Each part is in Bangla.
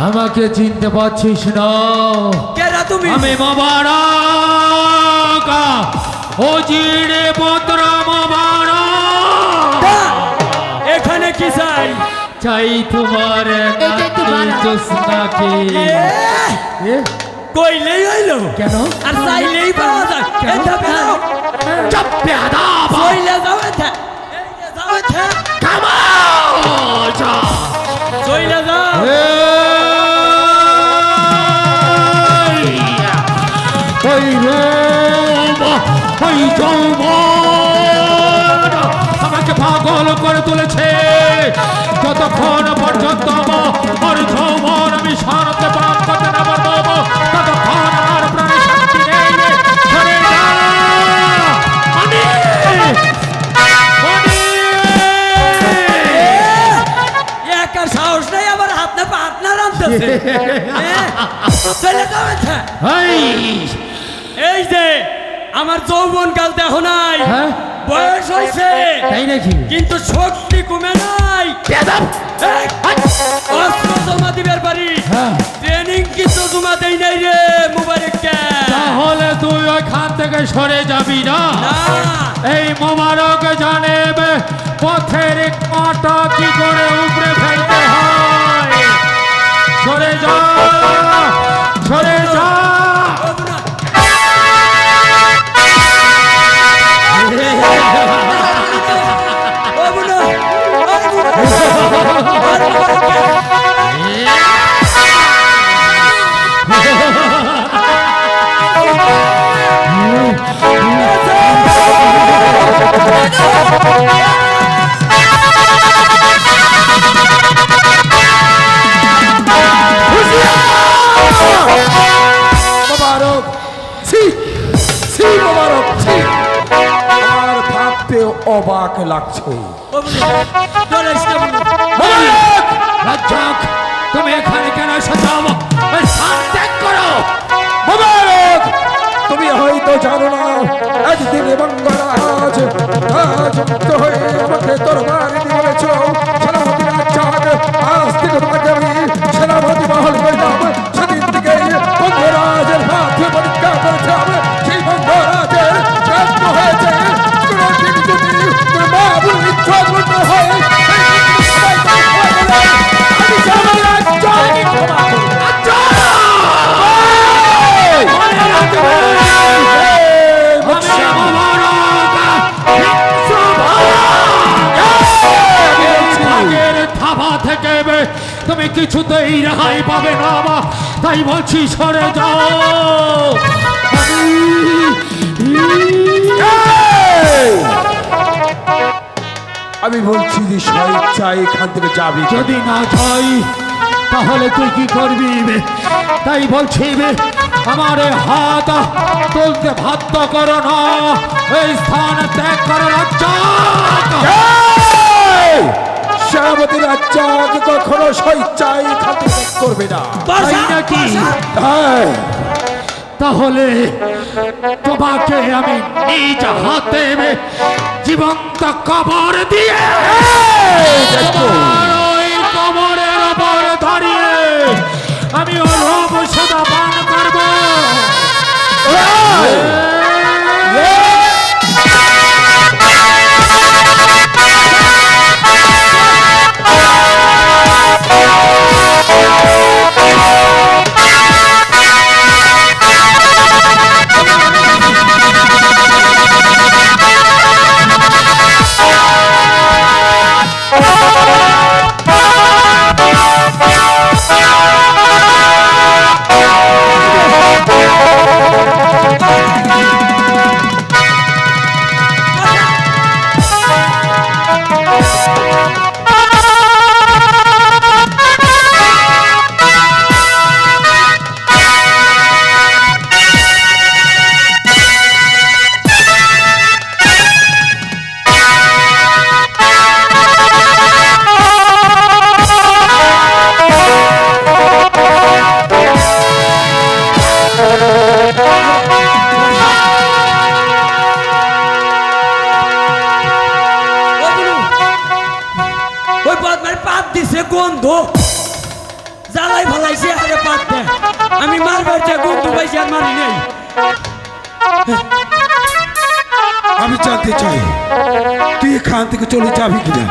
আমাকে চিনতে পারছিস না। কেরা তুমি? আমি মোবারক। ও জিরে পুত্র মোবারক। এখানে কি চাই? চাই তোমার। জোসনাকে কইলেই হইল। কেন? আর চাইলেই পাওয়া যায়। এটা বেরো চাপ বেয়াদব কইলে যাও এটা যাও এটা কামাল যা। কইলে করে তুলেছে যতক্ষণ পর্যন্ত আমার যৌবন আমি শান্তি প্রাপ্ত করতে না পারব ততক্ষণ আমার প্রাণে শান্তি নেই সরে যা! আমি! আমি! একা সাহস নাই আবার হাত না পা হাত না রামতেছে চলে যাও এই! এই যে আমার যৌবন কাল দেখো নাই হ্যাঁ? বয়স হয়েছে। তাই নাকি? কিন্তু শক্তি কমে নাই। অস্ত্র জমা দিবার পারি। হ্যাঁ। ট্রেনিং কিন্তু জমা দেই নাই রে মুবারককে তাহলে তুই ওইখান থেকে সরে যাবি না? না। এই মোবারক জানে পথের কাঁটা কি করে উপরে ফেলতে হয়? অবাক লাগছে। তুমি কিছুতেই রেহাই পাবে না মা। তাই বলছি সরে যাও। আমি বলছি যে স্বেচ্ছা এখান থেকে যাবি। যদি না যাই তাহলে তুই কি করবি বে? তাই বলছি বে, আমার হাত তুলতে বাধ্য করো না। এই স্থান ত্যাগ করো রাজ্জাক। আমাদের রাজ্জাক কখনো স্বেচ্ছা এখান করবে না তাই নাকি? হ্যাঁ তাহলে তোমাকে আমি নিজ হাতে জীবন্ত কবর দিয়ে গন্ধ। জ্বালাই ফালাইছে আরে পাততে আমি মারবার যে গন্ধ পাইছি আর মারি নাই। আমি জানতে চাই, তুই এখান থেকে চলে যাবি কিনা?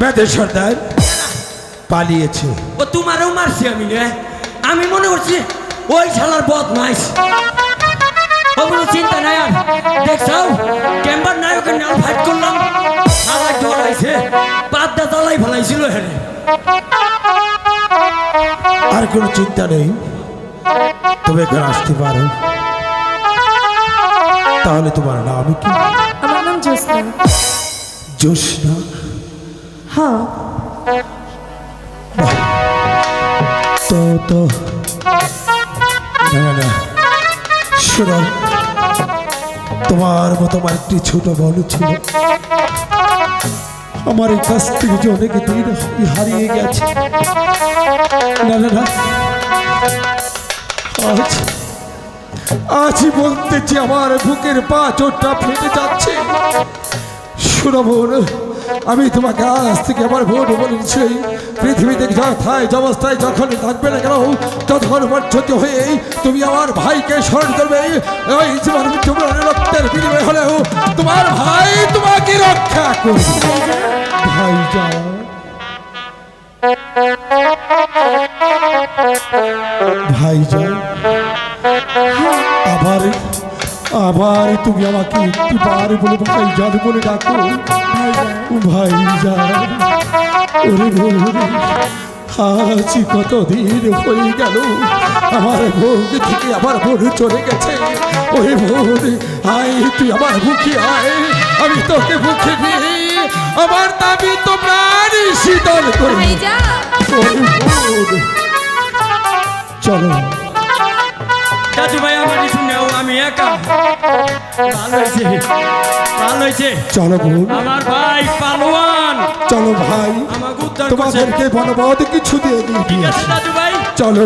বেদের সর্দার। পালিয়েছে। ও তোমারও মারছি আমি রে। আমি মনে করছি ওই শালার বদমাইশ। ও কোনো চিন্তা নাই আর। দেখছাও ক্যাম্বার নায়কের নাম ফাইট করলাম। শালা ডরাইছে পাতটা তলাই ফেলাইছিল হেরে আর কোনো চিন্তা নেই। তুমি এখানে আসতে পারো। তাহলে তোমার নাম কি? আমার নাম জোসনা হ্যাঁ। তো তো। না তোমার মতো আমার একটি ছোট বোন ছিল। আমার এই কাছ থেকে যে অনেক দিন হারিয়ে গেছে। না না না। আজ আজই বলতেছি আমার বুকের পা চোটটা ফেটে যাচ্ছে। বোন আমি তোমাকে আজ থেকে আমার বোন বলেছি পৃথিবীতে যথায় অবস্থায় যখন থাকবে না কেন ততক্ষণ বর্ষিত হয়ে তুমি আমার ভাইকে স্মরণ করবে রক্তের বিনিময় হলেও তোমার ভাই তোমাকে রক্ষা করবে। ভাই ভাই আবার আবার তুমি আমাকে একটিবার বলে ভাই যান বলে ডাকো। ভাই যান ওরে আজ কতদিন হয়ে গেল? আমার বোন থেকে আমার বোন চলে গেছে। ওরে বোন আয় তুই আমার মুখে আয়। আমি তোকে মুখে নিয়ে আমার দাবি তো প্রাণ শীতল করি ওরে বোন চলো। দাদু ভাই আমার শুনেও আমি একা। ভালো হয়েছে ভালো হয়েছে। চলো বোন আমার ভাই পালোয়ান। চলো ভাই তোমাদেরকে বনবদ কিছু দিয়ে দিই। চলো।